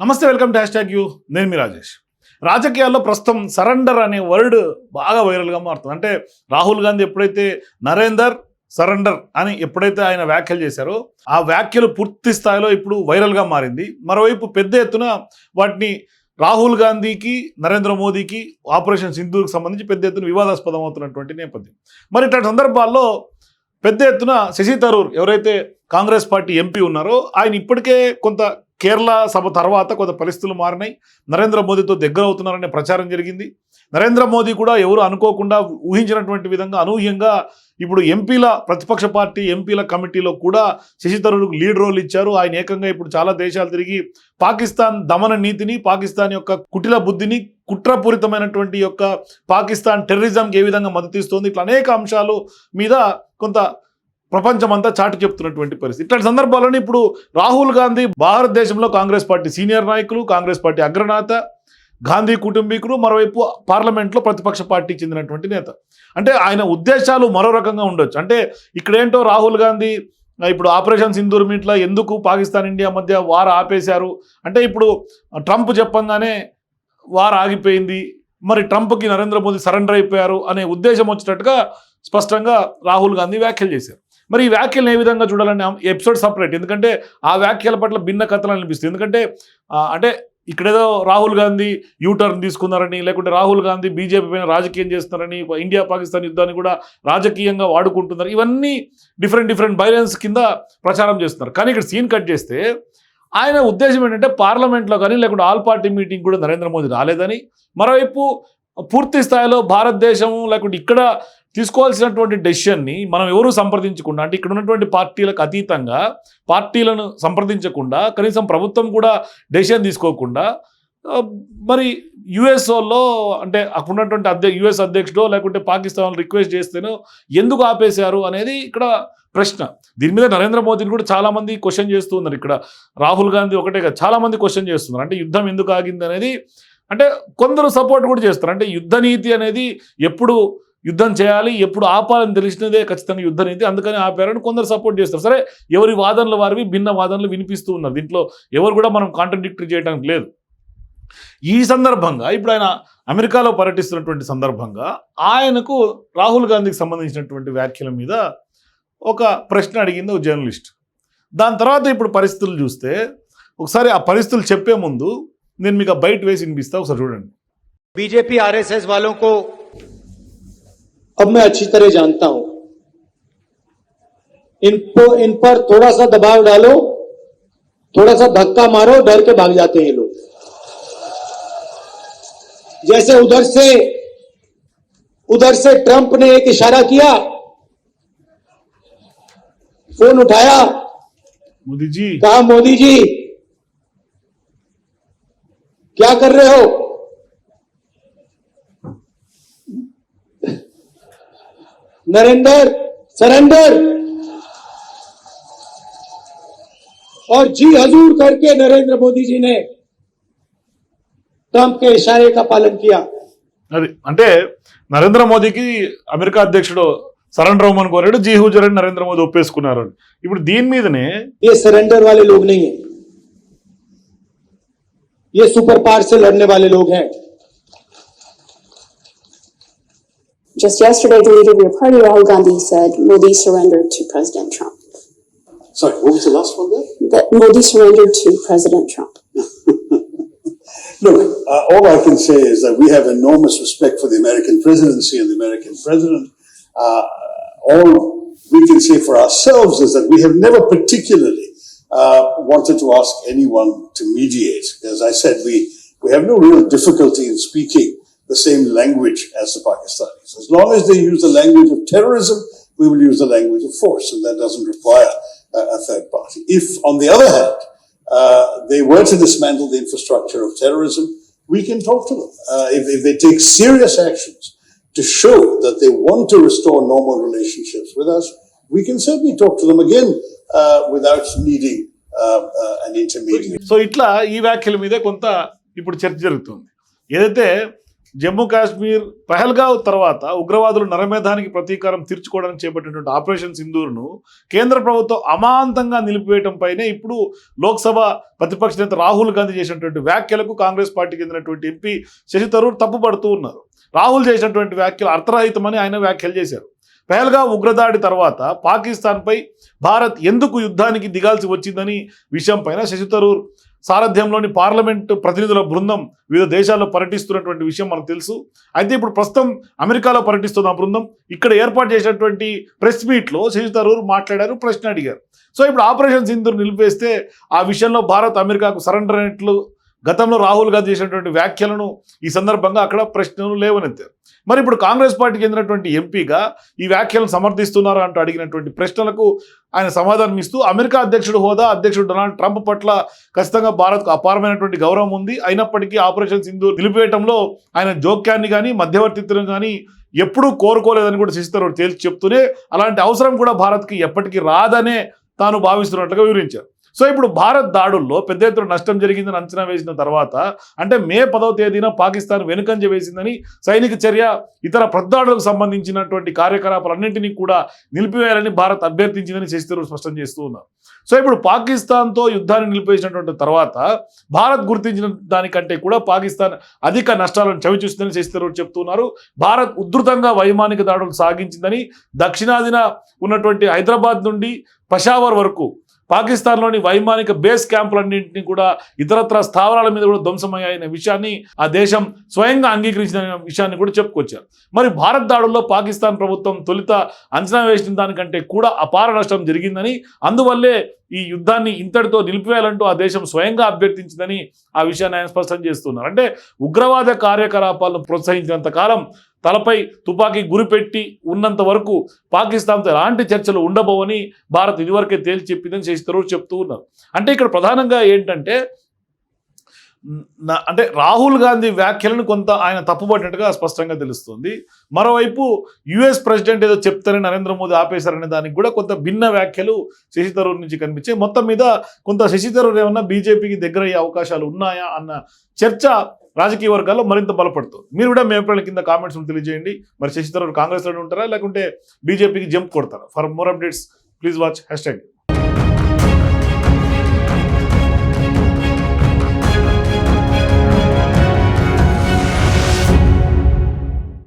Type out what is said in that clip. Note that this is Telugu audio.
నమస్తే welcome to hashtag U. నేను మీ రాజేష్. రాజకీయాల్లో ప్రస్తుతం సరెండర్ అనే వర్డ్ బాగా వైరల్గా మారుతుంది. అంటే రాహుల్ గాంధీ ఎప్పుడైతే నరేందర్ సరెండర్ అని ఎప్పుడైతే ఆయన వ్యాఖ్యలు చేశారో ఆ వ్యాఖ్యలు పూర్తి స్థాయిలో ఇప్పుడు వైరల్గా మారింది. మరోవైపు పెద్ద ఎత్తున వాటిని రాహుల్ గాంధీకి నరేంద్ర మోదీకి ఆపరేషన్ సింధూర్కి సంబంధించి పెద్ద ఎత్తున వివాదాస్పదం అవుతున్నటువంటి నేపథ్యం. మరి ఇట్లాంటి సందర్భాల్లో పెద్ద ఎత్తున శశి థరూర్ ఎవరైతే కాంగ్రెస్ పార్టీ ఎంపీ ఉన్నారో ఆయన ఇప్పటికే కొంత కేరళ సభ తర్వాత కొంత పరిస్థితులు మారినాయి. నరేంద్ర మోదీతో దగ్గర అవుతున్నారనే ప్రచారం జరిగింది. నరేంద్ర మోదీ కూడా ఎవరు అనుకోకుండా ఊహించినటువంటి విధంగా అనూహ్యంగా ఇప్పుడు ఎంపీల ప్రతిపక్ష పార్టీ ఎంపీల కమిటీలో కూడా శశి లీడ్ రోల్ ఇచ్చారు. ఆయన ఏకంగా ఇప్పుడు చాలా దేశాలు తిరిగి పాకిస్తాన్ దమన నీతిని పాకిస్తాన్ యొక్క కుటిల బుద్ధిని కుట్రపూరితమైనటువంటి యొక్క పాకిస్తాన్ టెర్రరిజంకి ఏ విధంగా మద్దతు ఇస్తోంది ఇట్లా అనేక అంశాలు మీద కొంత ప్రపంచమంతా చాటి చెప్తున్నటువంటి పరిస్థితి. ఇట్లాంటి సందర్భాల్లోనే ఇప్పుడు రాహుల్ గాంధీ భారతదేశంలో కాంగ్రెస్ పార్టీ సీనియర్ నాయకులు కాంగ్రెస్ పార్టీ అగ్రనేత గాంధీ కుటుంబీకులు మరోవైపు పార్లమెంట్లో ప్రతిపక్ష పార్టీకి చెందినటువంటి నేత. అంటే ఆయన ఉద్దేశాలు మరో రకంగా ఉండొచ్చు. అంటే ఇక్కడేంటో రాహుల్ గాంధీ ఇప్పుడు ఆపరేషన్ సింధూర్ మీట్ల ఎందుకు పాకిస్తాన్ ఇండియా మధ్య వార్ ఆపేశారు? అంటే ఇప్పుడు ట్రంప్ చెప్పంగానే వార్ ఆగిపోయింది. మరి ట్రంప్కి నరేంద్ర మోదీ సరెండర్ అయిపోయారు అనే ఉద్దేశం వచ్చినట్టుగా స్పష్టంగా రాహుల్ గాంధీ వ్యాఖ్యలు చేశారు. మరి ఈ వ్యాఖ్యలను ఏ విధంగా చూడాలని ఎపిసోడ్ సపరేట్ ఎందుకంటే ఆ వ్యాఖ్యల పట్ల భిన్న కథలు అనిపిస్తుంది. ఎందుకంటే అంటే ఇక్కడేదో రాహుల్ గాంధీ యూటర్న్ తీసుకున్నారని లేకుంటే రాహుల్ గాంధీ బీజేపీ పైన రాజకీయం చేస్తున్నారని ఇండియా పాకిస్తాన్ యుద్ధాన్ని కూడా రాజకీయంగా వాడుకుంటున్నారు. ఇవన్నీ డిఫరెంట్ డిఫరెంట్ బైలెన్స్ కింద ప్రచారం చేస్తున్నారు. కానీ ఇక్కడ సీన్ కట్ చేస్తే ఆయన ఉద్దేశం ఏంటంటే పార్లమెంట్లో కానీ లేకుంటే ఆల్ పార్టీ మీటింగ్ కూడా నరేంద్ర మోదీ రాలేదని మరోవైపు పూర్తి స్థాయిలో భారతదేశం లేకుంటే ఇక్కడ తీసుకోవాల్సినటువంటి డెసిషన్ని మనం ఎవరు సంప్రదించకుండా అంటే ఇక్కడ ఉన్నటువంటి పార్టీలకు అతీతంగా పార్టీలను సంప్రదించకుండా కనీసం ప్రభుత్వం కూడా డెసిషన్ తీసుకోకుండా మరి యుఎస్ఓలో అంటే అక్కడ ఉన్నటువంటి అధ్య యుఎస్ అధ్యక్షుడో లేకుంటే పాకిస్తాన్ రిక్వెస్ట్ చేస్తేనో ఎందుకు ఆపేశారు అనేది ఇక్కడ ప్రశ్న. దీని మీద నరేంద్ర మోదీని కూడా చాలామంది క్వశ్చన్ చేస్తూ ఉన్నారు ఇక్కడ. రాహుల్ గాంధీ ఒకటే కాదు చాలామంది క్వశ్చన్ చేస్తున్నారు. అంటే యుద్ధం ఎందుకు ఆగింది అనేది అంటే కొందరు సపోర్ట్ కూడా చేస్తారు. అంటే యుద్ధ నీతి అనేది ఎప్పుడు యుద్ధం చేయాలి ఎప్పుడు ఆపాలని తెలిసినదే ఖచ్చితంగా యుద్ధ నీతి. అందుకని ఆపారని కొందరు సపోర్ట్ చేస్తారు. సరే ఎవరి వాదనలు వారివి భిన్న వాదనలు వినిపిస్తూ ఉన్నారు. దీంట్లో ఎవరు కూడా మనం కాంట్రడిక్టరీ చేయడానికి లేదు. ఈ సందర్భంగా ఇప్పుడు ఆయన అమెరికాలో పర్యటిస్తున్నటువంటి సందర్భంగా ఆయనకు రాహుల్ గాంధీకి సంబంధించినటువంటి వ్యాఖ్యల మీద ఒక ప్రశ్న అడిగింది ఒక జర్నలిస్ట్. దాని తర్వాత ఇప్పుడు పరిస్థితులు చూస్తే ఒకసారి ఆ పరిస్థితులు చెప్పే ముందు నేను మీకు ఆ బయట వేసి వినిపిస్తా ఒకసారి చూడండి. బీజేపీ ఆర్ఎస్ఎస్ వాళ్ళకు अब मैं अच्छी तरह जानता हूँ। इन पर, इन पर थोड़ा सा दबाव डालो थोड़ा सा धक्का मारो डर के भाग जाते हैं लोग। जैसे उधर से उधर से ट्रंप ने एक इशारा किया फ़ोन उठाया मोदी जी। कहा मोदी जी क्या कर रहे हो? नरेंद्र सरेंडर और जी हजूर करके नरेंद्र मोदी जी ने ट्रंप के इशारे का पालन किया అది అంటే నరేంద్ర మోదీకి అమెరికా అధ్యక్షుడు సరెండర్ అవ్వమని కోరాడు జీ హుజర్ అని నరేంద్ర మోదీ ఒప్పేసుకున్నారు అని. ఇప్పుడు దీని మీదనే ये सरेंडर वाले लोग नहीं है ये सुपर पावर से लड़ने वाले लोग हैं Just yesterday, the leader of your party, Rahul Gandhi, said Modi surrendered to President Trump. Sorry, what was the last one there? That Modi surrendered to President Trump. Look, uh, all I can say is that we have enormous respect for the American presidency and the American president. Uh, all we can say for ourselves is that we have never particularly uh, wanted to ask anyone to mediate. As I said, we, we have no real difficulty in speaking the same language as the Pakistanis. As long as they use the language of terrorism, we will use the language of force, and that doesn't require uh, a third party. If, on the other hand, uh, they were to dismantle the infrastructure of terrorism, we can talk to them. Uh, if, if they take serious actions to show that they want to restore normal relationships with us, we can certainly talk to them again uh, without needing uh, uh, an intermediary. So ఇట్లా ఈ వ్యాఖ్యల మీదే కొంత ఇప్పుడు చర్చ జరుగుతుంది ఏదైతే జమ్మూ కాశ్మీర్ పహల్గావ్ తర్వాత ఉగ్రవాదులు నరమేధానికి ప్రతీకారం తీర్చుకోవడానికి చేపట్టినటువంటి ఆపరేషన్ సింధూర్ను కేంద్ర ప్రభుత్వం అమాంతంగా నిలిపివేయటంపైనే ఇప్పుడు లోక్సభ ప్రతిపక్ష నేత రాహుల్ గాంధీ చేసినటువంటి వ్యాఖ్యలకు కాంగ్రెస్ పార్టీకి చెందినటువంటి ఎంపీ శశి తరూర్ తప్పుపడుతూ ఉన్నారు. రాహుల్ చేసినటువంటి వ్యాఖ్యలు అర్థరహితమని ఆయన వ్యాఖ్యలు చేశారు. పహల్గా ఉగ్రదాడి తర్వాత పాకిస్తాన్పై భారత్ ఎందుకు యుద్ధానికి దిగాల్సి వచ్చిందని విషయంపైన శశి తరూర్ సారథ్యంలోని పార్లమెంట్ ప్రతినిధుల బృందం వివిధ దేశాల్లో పర్యటిస్తున్నటువంటి విషయం మనకు తెలుసు. అయితే ఇప్పుడు ప్రస్తుతం అమెరికాలో పర్యటిస్తున్న ఆ బృందం ఇక్కడ ఏర్పాటు చేసినటువంటి ప్రెస్ మీట్లో శశి తరూర్ మాట్లాడారు ప్రశ్న అడిగారు. సో ఇప్పుడు ఆపరేషన్ సింధు నిలిపేస్తే ఆ విషయంలో భారత్ అమెరికాకు సరెండర్ అయినట్లు గతంలో రాహుల్ గాంధీ చేసినటువంటి వ్యాఖ్యలను ఈ సందర్భంగా అక్కడ ప్రశ్నలు లేవనెత్తారు. మరి ఇప్పుడు కాంగ్రెస్ పార్టీకి చెందినటువంటి ఎంపీగా ఈ వ్యాఖ్యలను సమర్థిస్తున్నారా అంటూ అడిగినటువంటి ప్రశ్నలకు ఆయన సమాధానం ఇస్తూ అమెరికా అధ్యక్షుడు హోదా అధ్యక్షుడు డొనాల్డ్ ట్రంప్ పట్ల ఖచ్చితంగా భారత్కు అపారమైనటువంటి గౌరవం ఉంది. అయినప్పటికీ ఆపరేషన్ సింధు నిలిపేయటంలో ఆయన జోక్యాన్ని కానీ మధ్యవర్తిత్వం కానీ ఎప్పుడూ కోరుకోలేదని కూడా శశిధర్ తేల్చి చెప్తూనే అలాంటి అవసరం కూడా భారత్కి ఎప్పటికీ రాదనే తాను భావిస్తున్నట్లుగా వివరించారు. సో ఇప్పుడు భారత్ దాడుల్లో పెద్ద ఎత్తున నష్టం జరిగిందని అంచనా వేసిన తర్వాత అంటే మే పదవ తేదీన పాకిస్తాన్ వెనుకంజ వేసిందని సైనిక చర్య ఇతర ప్రద్దాడులకు సంబంధించినటువంటి కార్యకలాపాలన్నింటినీ కూడా నిలిపివేయాలని భారత్ అభ్యర్థించిందని శశిధరూర్ స్పష్టం చేస్తూ ఉన్నారు. సో ఇప్పుడు పాకిస్తాన్తో యుద్ధాన్ని నిలిపేసినటువంటి తర్వాత భారత్ గుర్తించిన దానికంటే కూడా పాకిస్తాన్ అధిక నష్టాలను చవిచూస్తుందని శశిధరూర్ చెప్తున్నారు. భారత్ ఉధృతంగా వైమానిక దాడులు సాగించిందని దక్షిణాదిన ఉన్నటువంటి హైదరాబాద్ నుండి పషావర్ వరకు పాకిస్తాన్లోని వైమానిక బేస్ క్యాంపులన్నింటినీ కూడా ఇతరత్ర స్థావరాల మీద కూడా ధ్వంసమయ్యాయనే విషయాన్ని ఆ దేశం స్వయంగా అంగీకరించిన విషయాన్ని కూడా చెప్పుకొచ్చారు. మరి భారత్ దాడుల్లో పాకిస్తాన్ ప్రభుత్వం తొలుత అంచనా వేసిన దానికంటే కూడా అపార నష్టం జరిగిందని అందువల్లే ఈ యుద్ధాన్ని ఇంతటితో నిలిపివేయాలంటూ ఆ దేశం స్వయంగా అభ్యర్థించిందని ఆ విషయాన్ని ఆయన స్పష్టం చేస్తున్నారు. అంటే ఉగ్రవాద కార్యకలాపాలను ప్రోత్సహించినంత కాలం తలపై తుపాకీ గురిపెట్టి ఉన్నంత వరకు పాకిస్తాన్తో ఎలాంటి చర్చలు ఉండబోవని భారత్ ఇదివరకే తేల్చి చెప్పిందని శశి చెప్తూ ఉన్నారు. అంటే ఇక్కడ ప్రధానంగా ఏంటంటే అంటే రాహుల్ గాంధీ వ్యాఖ్యలను కొంత ఆయన తప్పుపట్టినట్టుగా స్పష్టంగా తెలుస్తుంది. మరోవైపు యుఎస్ ప్రెసిడెంట్ ఏదో చెప్తారని నరేంద్ర మోదీ ఆపేశారనే దానికి కూడా కొంత భిన్న వ్యాఖ్యలు శశి థరూర్ నుంచి కనిపించాయి. మొత్తం మీద కొంత శశి థరూర్ ఏమన్నా బీజేపీకి దగ్గర అయ్యే అవకాశాలు ఉన్నాయా అన్న చర్చ రాజకీయ వర్గాల్లో మరింత బలపడుతుంది. మీరు కూడా మీ అభిప్రాయాల కింద కామెంట్స్ తెలియజేయండి. మరి శశి థరూర్ కాంగ్రెస్లోనే ఉంటారా? లేకుంటే బీజేపీకి జంప్ కొడతారా? For more updates please watch hashtag.